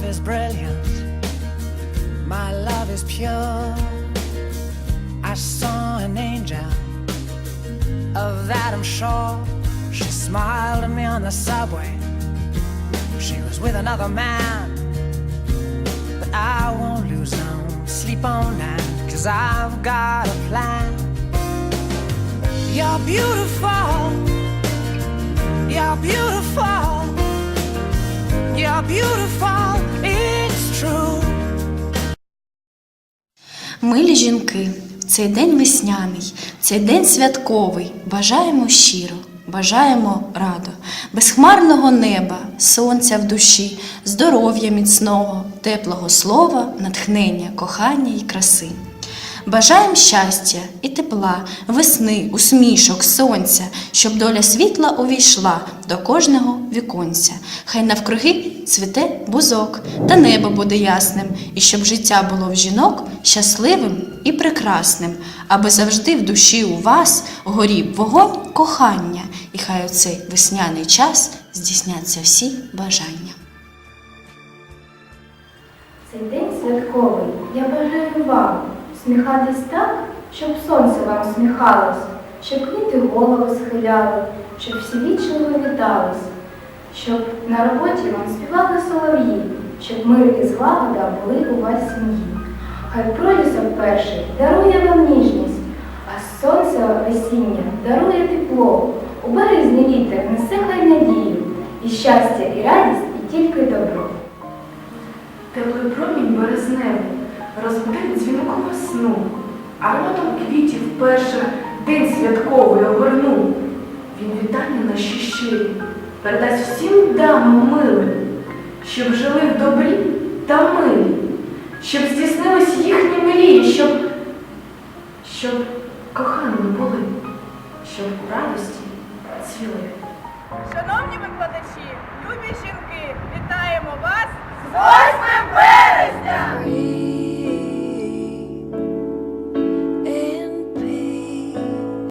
life is brilliant. My love is pure. I saw an angel. Of that I'm sure. She smiled at me on the subway. She was with another man. But I won't lose no sleep on that. Cause I've got a plan. You're beautiful. You're beautiful. You're beautiful. Милі жінки, в цей день весняний, в цей день святковий, бажаємо щиро, бажаємо радо, безхмарного неба, сонця в душі, здоров'я міцного, теплого слова, натхнення, кохання і краси. Бажаємо щастя і тепла, весни, усмішок, сонця, щоб доля світла увійшла до кожного віконця. Хай навкруги цвіте бузок, та небо буде ясним, і щоб життя було в жінок щасливим і прекрасним, аби завжди в душі у вас горів вогонь кохання, і хай у цей весняний час здійсняться всі бажання. Цей день святковий, я бажаю вам сміхатись так, щоб сонце вам сміхалось, щоб квіти голови схиляли, щоб всі вічливо вітались, щоб на роботі вам співали солов'ї, щоб мир і злагода були у вас сім'ї. Хай пролісок перший дарує вам ніжність, а сонце весіння дарує тепло. У березні вітер несе хай надію, і щастя, і радість, і тільки добро. Теплий промінь березневий розбудить дзвінок весну, ароматом квітів перших день святковий огорнув. Він вітання наші щирі передасть всім дамам милим, щоб жили в добрі та милі, щоб здійснились їхні мрії, щоб, щоб кохані були, щоб у радості цвіли. Шановні викладачі, любі жінки, вітаємо вас з 8